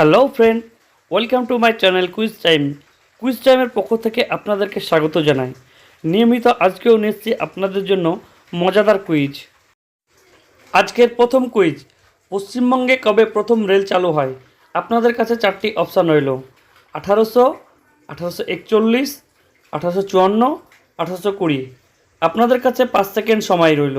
Hello friend welcome to my channel quiz time quiz টাইমের পক্ষ থেকে আপনাদেরকে স্বাগত জানাই। নিয়মিত আজকেও নিচ্ছি আপনাদের জন্য মজাদার কুইজ আজকের প্রথম কুইজ পশ্চিমবঙ্গে কবে প্রথম রেল চালু হয়? আপনাদের কাছে চারটি অপশান রইল। আঠারোশো আঠারোশো একচল্লিশ, আঠারোশো চুয়ান্ন, আঠারোশো কুড়ি। আপনাদের কাছে পাঁচ সেকেন্ড সময় রইল।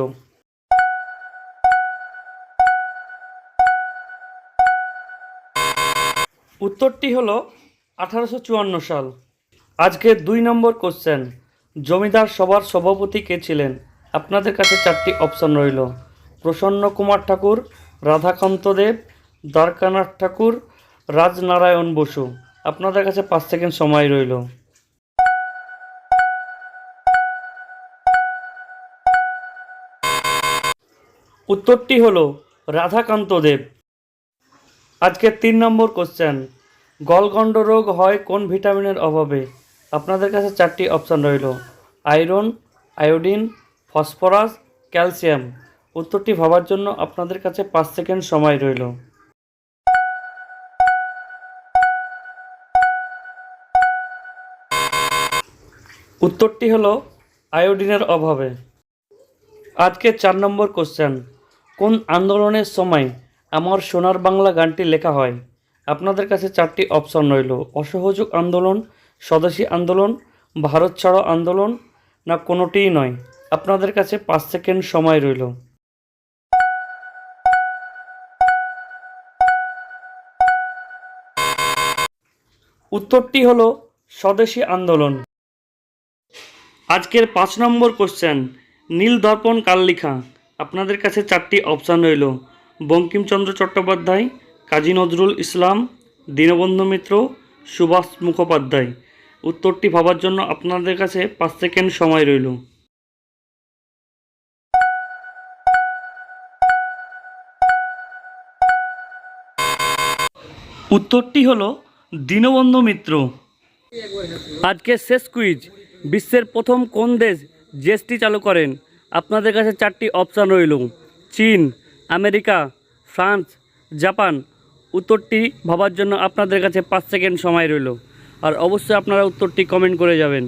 উত্তরটি হলো আঠারোশো চুয়ান্ন সাল। আজকে দুই নম্বর কোশ্চেন জমিদার সভার সভাপতি কে ছিলেন? আপনাদের কাছে চারটি অপশন রইল। প্রসন্ন কুমার ঠাকুর, রাধাকান্ত দেব, দ্বারকানাথ ঠাকুর, রাজনারায়ণ বসু। আপনাদের কাছে পাঁচ সেকেন্ড সময় রইল। উত্তরটি হলো রাধাকান্ত দেব। আজকের তিন নম্বর কোশ্চেন গলগণ্ড রোগ হয় কোন ভিটামিনের অভাবে? আপনাদের কাছে চারটি অপশান রইল। Iron, iodine, phosphorus, calcium. উত্তরটি ভাবার জন্য আপনাদের কাছে পাঁচ সেকেন্ড সময় রইল। উত্তরটি হলো আয়োডিনের অভাবে। আজকে চার নম্বর কোশ্চেন কোন আন্দোলনের সময় আমার সোনার বাংলা গানটি লেখা হয়। আপনাদের কাছে চারটি অপশন রইল। অসহযোগ আন্দোলন, স্বদেশী আন্দোলন, ভারত ছাড়ো আন্দোলন, না কোনোটিই নয়। আপনাদের কাছে পাঁচ সেকেন্ড সময় রইল। উত্তরটি হলো, স্বদেশী আন্দোলন। আজকের পাঁচ নম্বর কোশ্চেন নীল দর্পণ কাল লিখা আপনাদের কাছে চারটি অপশান রইল। বঙ্কিমচন্দ্র চট্টোপাধ্যায়, কাজী নজরুল ইসলাম, দীনবন্ধু মিত্র, সুভাষ মুখোপাধ্যায়। উত্তরটি ভাবার জন্য আপনাদের কাছে পাঁচ সেকেন্ড সময় রইল। উত্তরটি হলো, দীনবন্ধু মিত্র। আজকে শেষ কুইজ বিশ্বের প্রথম কোন দেশ জিএসটি চালু করেন? আপনাদের কাছে চারটি অপশান রইল। চীন আমেরিকা, ফ্রান্স, জাপান, উত্তরটি ভাবার জন্য আপনাদের কাছে পাঁচ সেকেন্ড সময় রইল। আর অবশ্যই আপনারা উত্তরটি কমেন্ট করে যাবেন।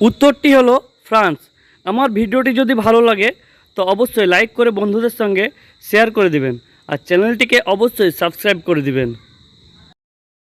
উত্তরটি হলো ফ্রান্স। আমার ভিডিওটি যদি ভালো লাগে, তো অবশ্যই লাইক করে বন্ধুদের সঙ্গে শেয়ার করে দিবেন। আর চ্যানেলটিকে অবশ্যই সাবস্ক্রাইব করে দিবেন।